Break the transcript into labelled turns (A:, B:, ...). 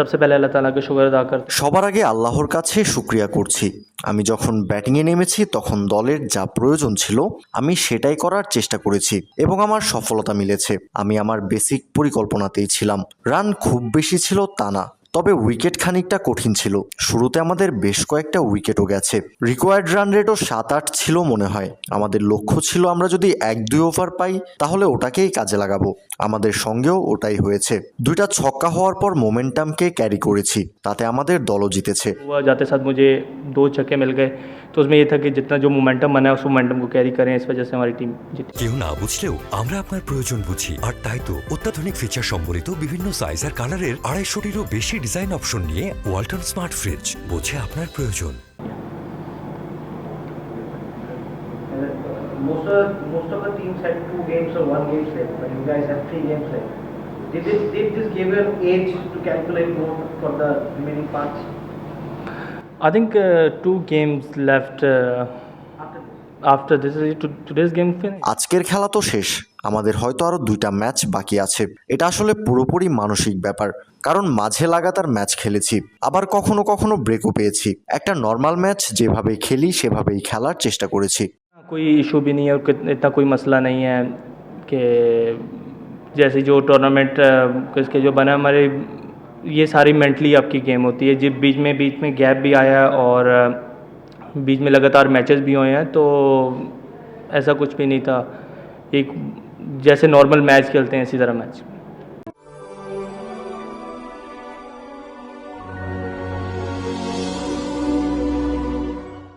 A: সবসে পেলে আল্লাহ তালাকে শুক্র আদা করতে।
B: সবার আগে আল্লাহর কাছে শুক্রিয়া করছি। আমি যখন ব্যাটিংয়ে নেমেছি, তখন দলের যা প্রয়োজন ছিল, আমি সেটাই করার চেষ্টা করেছি এবং আমার সফলতা মিলেছে। আমি আমার বেসিক পরিকল্পনাতেই ছিলাম। রান খুব বেশি ছিল তা না। তবে উইকেট খানিকটা কঠিন ছিল শুরুতে আমাদের বেশ কয়েকটা উইকেটও গেছে রিকোয়ার্ড রান রেটও সাত আট ছিল মনে হয় আমাদের লক্ষ্য ছিল আমরা যদি এক দুই ওভার পাই তাহলে ওটাকেই কাজে লাগাবো আমাদের সঙ্গেও ওটাই হয়েছে দুইটা ছক্কা হওয়ার পর মোমেন্টামকে ক্যারি করেছি তাতে আমাদের দলও জিতেছে
A: हुआ जाते साथ मुझे दो छक्के मिल गए तो उसमें ये था कि जितना जो मोमेंटम बना है उस मोमेंटम को कैरी करें इस वजह से हमारी टीम जीती
C: কেউ না বুঝলেও আমরা আপনার প্রয়োজন বুঝি আর তাই তো অত্যাধুনিক ফিচার সম্বলিত বিভিন্ন সাইজ আর কালারের আড়াইশোটিরও বেশি ডিজাইন অপশন নিয়ে ওয়ালটন স্মার্ট ফ্রিজ বোঝে আপনার প্রয়োজন
D: most of most of the teams had two games or one game left, but you guys had three games left. Did this did this give you an age to calculate more for the remaining parts?
A: I think uh, two games left uh,
D: After this?
A: after this today's game finished.
B: আজকের খেলা তো শেষ আমাদের হয়তো আরও দুইটা match বাকি আছে এটা আসলে পুরোপুরি মানসিক ব্যাপার কারণ মাঝে লাগাতার ম্যাচ খেলেছি আবার কখনো কখনো ব্রেকও পেয়েছি একটা নর্মাল ম্যাচ যেভাবে খেলি সেভাবেই খেলার চেষ্টা করেছি
A: कोई इशू भी नहीं है और कित- इतना कोई मसला नहीं है कि जैसे जो टूर्नामेंट इसके जो बना हमारे ये सारी मेंटली आपकी गेम होती है जिस बीच में बीच में गैप भी आया और अ, बीच में लगातार मैचेस भी हुए हैं तो ऐसा कुछ भी नहीं था एक जैसे नॉर्मल मैच खेलते हैं इसी तरह मैच